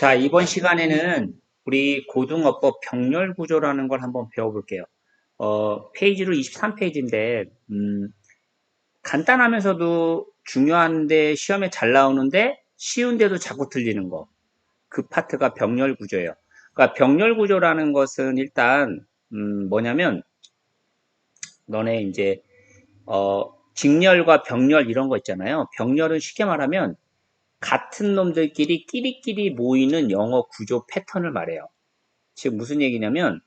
자, 이번 시간에는 우리 고등어법 병렬 구조라는 걸 한번 배워볼게요. 어, 페이지로 23페이지인데, 음, 간단하면서도 중요한데 시험에 잘 나오는데 쉬운데도 자꾸 틀리는 거. 그 파트가 병렬 구조예요. 그러니까 병렬 구조라는 것은 일단, 음, 뭐냐면, 너네 이제, 어, 직렬과 병렬 이런 거 있잖아요. 병렬은 쉽게 말하면 같은 놈들끼리 끼리끼리 모이는 영어 구조 패턴을 말해요. 즉 무슨 얘기냐면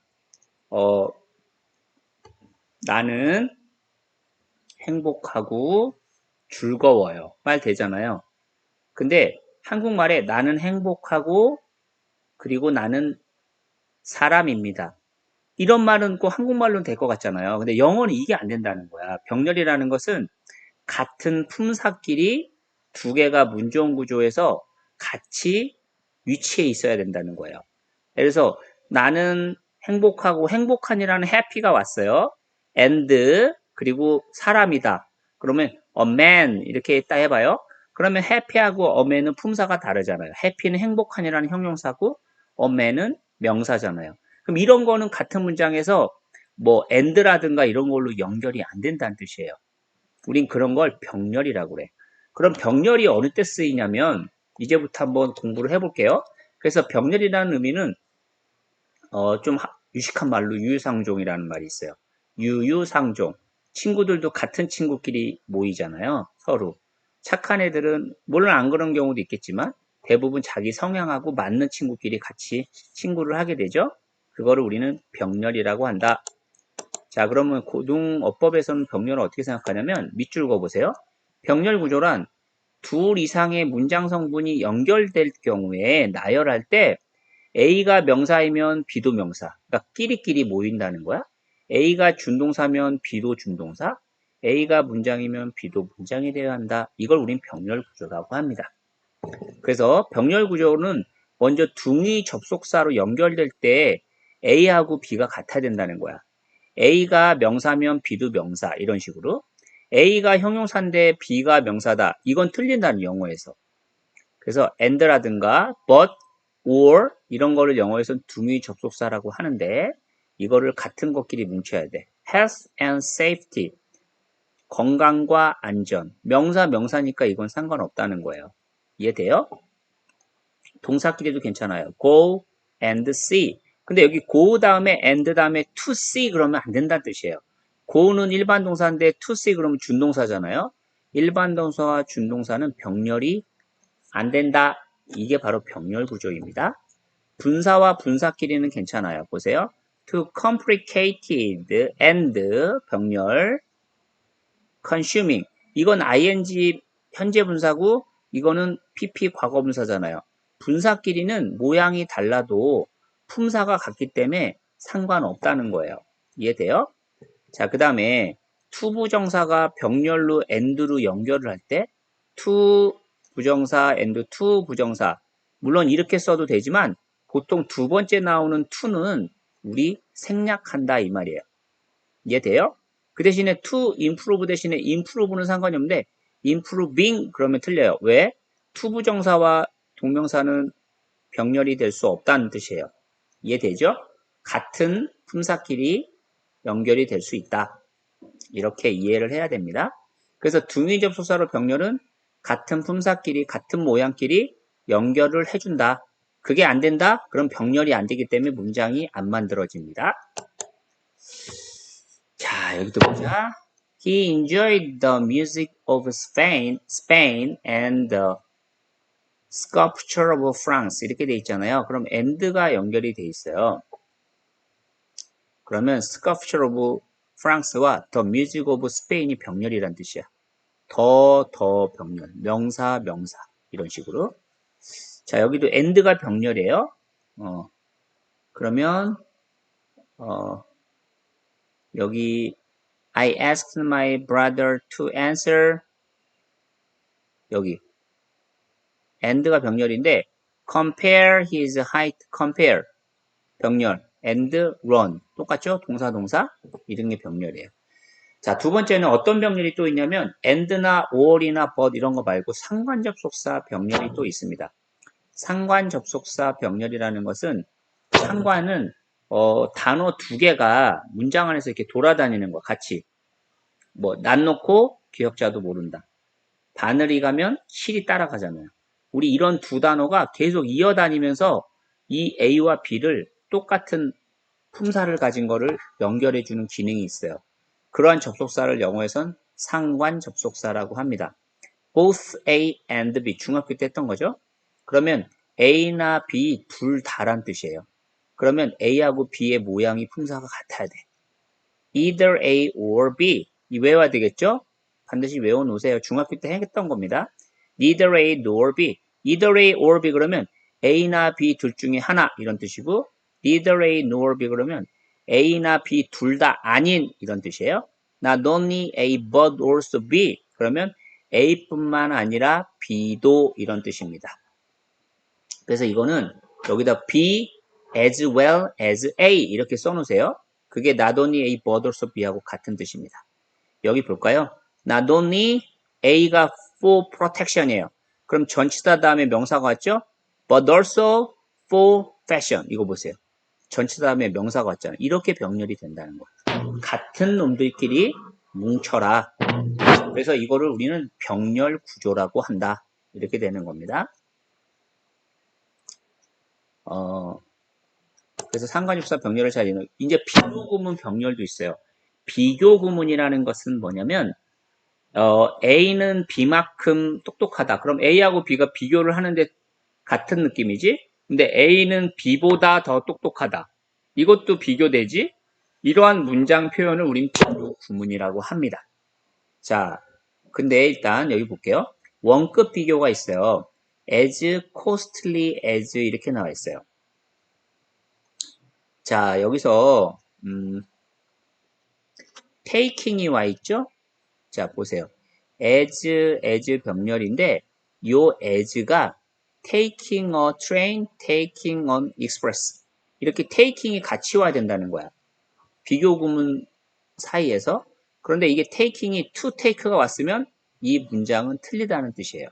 어 나는 행복하고 즐거워요. 말 되잖아요. 근데 한국말에 나는 행복하고 그리고 나는 사람입니다. 이런 말은 꼭 한국말로는 될 것 같잖아요. 근데 영어는 이게 안 된다는 거야. 병렬이라는 것은 같은 품사끼리 두 개가 문종 구조에서 같이 위치해 있어야 된다는 거예요. 그래서 나는 행복하고 행복한이라는 해피가 왔어요. and 그리고 사람이다. 그러면 a man 이렇게 딱 해봐요. 그러면 happy하고 a man은 품사가 다르잖아요. happy는 행복한이라는 형용사고 a man은 명사잖아요. 그럼 이런 거는 같은 문장에서 뭐 and라든가 이런 걸로 연결이 안 된다는 뜻이에요. 우린 그런 걸 병렬이라고 그래. 그럼 병렬이 어느 때 쓰이냐면 이제부터 한번 공부를 해볼게요. 그래서 병렬이라는 의미는 어, 좀 유식한 말로 유유상종이라는 말이 있어요. 유유상종. 친구들도 같은 친구끼리 모이잖아요. 서로. 착한 애들은 물론 안 그런 경우도 있겠지만 대부분 자기 성향하고 맞는 친구끼리 같이 친구를 하게 되죠. 그거를 우리는 병렬이라고 한다. 자 그러면 고등어법에서는 병렬을 어떻게 생각하냐면 밑줄 그어보세요. 병렬 구조란 둘 이상의 문장 성분이 연결될 경우에 나열할 때 A가 명사이면 B도 명사. 그러니까 끼리끼리 모인다는 거야. A가 준동사면 B도 준동사. A가 문장이면 B도 문장이 되어야 한다. 이걸 우린 병렬 구조라고 합니다. 그래서 병렬 구조는 먼저 둥이 접속사로 연결될 때 A하고 B가 같아야 된다는 거야. A가 명사면 B도 명사 이런 식으로 A가 형용사인데 B가 명사다. 이건 틀린다는 영어에서. 그래서 and라든가 but, or 이런 거를 영어에서는 둥이 접속사라고 하는데 이거를 같은 것끼리 뭉쳐야 돼. health and safety. 건강과 안전. 명사 명사니까 이건 상관없다는 거예요. 이해돼요? 동사끼리도 괜찮아요. go and see. 근데 여기 go 다음에 and 다음에 to see 그러면 안 된다는 뜻이에요. 고는 일반 동사인데 to see 그러면 준동사잖아요. 일반 동사와 준동사는 병렬이 안 된다. 이게 바로 병렬 구조입니다. 분사와 분사끼리는 괜찮아요. 보세요. to complicated and 병렬 consuming 이건 ing 현재 분사고 이거는 pp 과거 분사잖아요. 분사끼리는 모양이 달라도 품사가 같기 때문에 상관없다는 거예요. 이해돼요? 자, 그 다음에 투 부정사가 병렬로 and로 연결을 할때투 부정사 and 투 부정사 물론 이렇게 써도 되지만 보통 두 번째 나오는 투는 우리 생략한다 이 말이에요. 이해돼요? 그 대신에 to improve 대신에 improve는 상관이 없는데 improving 그러면 틀려요. 왜? 투 부정사와 동명사는 병렬이 될 수 없다는 뜻이에요. 이해되죠? 같은 품사끼리 연결이 될 수 있다. 이렇게 이해를 해야 됩니다. 그래서 둥이 접속사로 병렬은 같은 품사끼리 같은 모양끼리 연결을 해준다. 그게 안 된다? 그럼 병렬이 안 되기 때문에 문장이 안 만들어집니다. 자, 여기도 보자. He enjoyed the music of Spain, Spain and the sculpture of France 이렇게 돼 있잖아요. 그럼 and가 연결이 돼 있어요. 그러면 sculpture of France와 the music of Spain이 병렬이란 뜻이야. 더, 더 병렬. 명사, 명사. 이런 식으로. 자, 여기도 and가 병렬이에요. 어, 그러면, 어, 여기, I asked my brother to answer. 여기. and가 병렬인데, compare his height, compare. 병렬. And run. 똑같죠? 동사, 동사. 이런 게 병렬이에요. 자, 두 번째는 어떤 병렬이 또 있냐면 and나 or이나 but 이런 거 말고 상관접속사 병렬이 또 있습니다. 상관 접속사 병렬이라는 것은 상관은 어, 단어 두 개가 문장 안에서 이렇게 돌아다니는 거 같이 뭐 난 놓고 기억자도 모른다. 바늘이 가면 실이 따라가잖아요. 우리 이런 두 단어가 계속 이어다니면서 이 A와 B를 똑같은 품사를 가진 거를 연결해 주는 기능이 있어요. 그러한 접속사를 영어에선 상관 접속사라고 합니다. both A and B 중학교 때 했던 거죠. 그러면 A나 B 둘 다란 뜻이에요. 그러면 A하고 B의 모양이 품사가 같아야 돼. either A or B 이 외워야 되겠죠? 반드시 외워놓으세요. 중학교 때 했던 겁니다. neither A nor B either A or B 그러면 A나 B 둘 중에 하나 이런 뜻이고 neither A nor B 그러면 A나 B 둘 다 아닌 이런 뜻이에요. not only A but also B 그러면 A뿐만 아니라 B도 이런 뜻입니다. 그래서 이거는 여기다 B as well as A 이렇게 써놓으세요. 그게 not only A but also B하고 같은 뜻입니다. 여기 볼까요? not only A가 for protection이에요. 그럼 전치사 다음에 명사가 왔죠? but also for fashion 이거 보세요. 전치사 다음에 명사가 왔잖아요. 이렇게 병렬이 된다는 거예요. 같은 놈들끼리 뭉쳐라. 그래서 이거를 우리는 병렬 구조라고 한다. 이렇게 되는 겁니다. 어, 그래서 상관육사 병렬을 잘 이는 이제 비교 구문 병렬도 있어요. 비교 구문이라는 것은 뭐냐면 어, A는 B만큼 똑똑하다. 그럼 A하고 B가 비교를 하는데 같은 느낌이지? 근데 A는 B보다 더 똑똑하다. 이것도 비교되지? 이러한 문장 표현을 우린 비교 구문이라고 합니다. 자, 근데 일단 여기 볼게요. 원급 비교가 있어요. as costly as 이렇게 나와 있어요. 자, 여기서 음, taking이 와 있죠? 자, 보세요. as, as 병렬인데 요 as가 taking a train, taking an express 이렇게 taking이 같이 와야 된다는 거야. 비교 구문 사이에서 그런데 이게 taking이 to take가 왔으면 이 문장은 틀리다는 뜻이에요.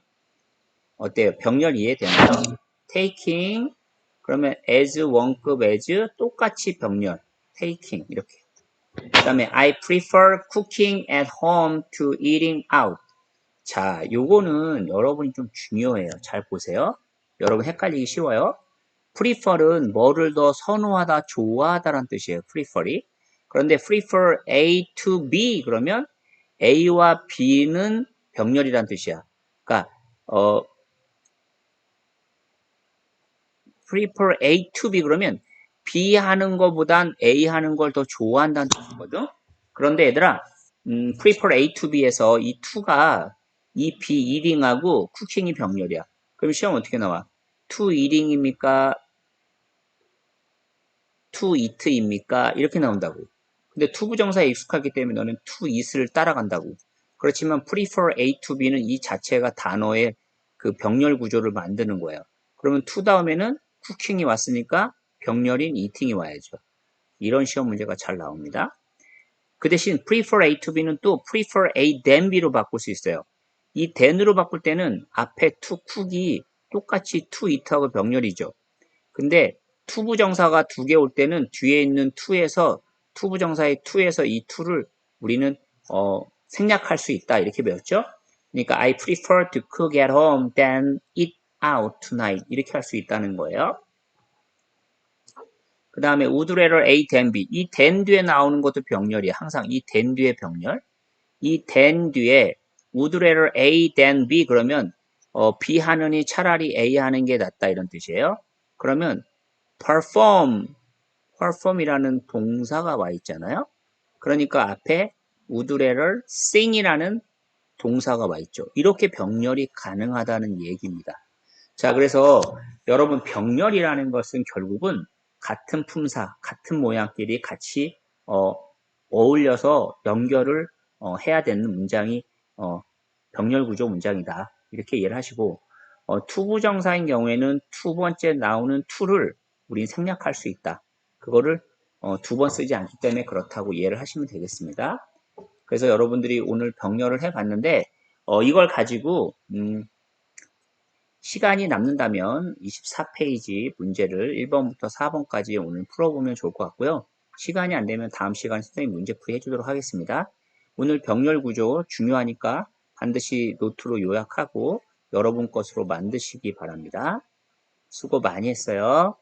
어때요? 병렬 이해되나요? taking 그러면 as 원급 as 똑같이 병렬 taking 이렇게 그 다음에 I prefer cooking at home to eating out 자 요거는 여러분이 좀 중요해요. 잘 보세요. 여러분 헷갈리기 쉬워요. prefer은 뭐를 더 선호하다 좋아하다라는 뜻이에요 prefer이. 그런데 prefer A to B 그러면 A와 B는 병렬이란 뜻이야. 그러니까 어 prefer A to B 그러면 B 하는 것보단 A 하는 걸 더 좋아한다는 뜻이거든. 그런데 얘들아, 음, prefer A to B에서 이 to가 이 B eating하고 cooking이 병렬이야. 그럼 시험 어떻게 나와? to eating입니까? to eat입니까? 이렇게 나온다고. 근데 to 부정사에 익숙하기 때문에 너는 to eat을 따라간다고. 그렇지만 prefer A to B는 이 자체가 단어의 그 병렬 구조를 만드는 거예요. 그러면 to 다음에는 쿠킹이 왔으니까 병렬인 eating이 와야죠. 이런 시험 문제가 잘 나옵니다. 그 대신 prefer A to B는 또 prefer A than B로 바꿀 수 있어요. 이 than으로 바꿀 때는 앞에 to cook이 똑같이 to eat하고 병렬이죠. 근데 to 부정사가 두 개 올 때는 뒤에 있는 to에서 to 부정사의 to에서 이 to를 우리는 어, 생략할 수 있다 이렇게 배웠죠. 그러니까 I prefer to cook at home than eat out tonight 이렇게 할 수 있다는 거예요. 그 다음에 would rather A than B 이 than 뒤에 나오는 것도 병렬이에요. 항상 이 than 뒤에 병렬 이 than 뒤에 would rather A than B 그러면 어, B 하느니 차라리 A 하는 게 낫다 이런 뜻이에요. 그러면 perform perform이라는 동사가 와 있잖아요. 그러니까 앞에 would rather sing이라는 동사가 와 있죠. 이렇게 병렬이 가능하다는 얘기입니다. 자, 그래서 여러분 병렬이라는 것은 결국은 같은 품사, 같은 모양끼리 같이 어, 어울려서 연결을 어, 해야 되는 문장이 어, 병렬 구조 문장이다. 이렇게 이해를 하시고 어, 투부정사인 경우에는 두 번째 나오는 투를 우린 생략할 수 있다. 그거를 어, 두 번 쓰지 않기 때문에 그렇다고 이해를 하시면 되겠습니다. 그래서 여러분들이 오늘 병렬을 해봤는데 어, 이걸 가지고 음, 시간이 남는다면 24페이지 문제를 1번부터 4번까지 오늘 풀어보면 좋을 것 같고요. 시간이 안 되면 다음 시간에 선생님 문제 풀이 해주도록 하겠습니다. 오늘 병렬 구조 중요하니까 반드시 노트로 요약하고 여러분 것으로 만드시기 바랍니다. 수고 많이 했어요.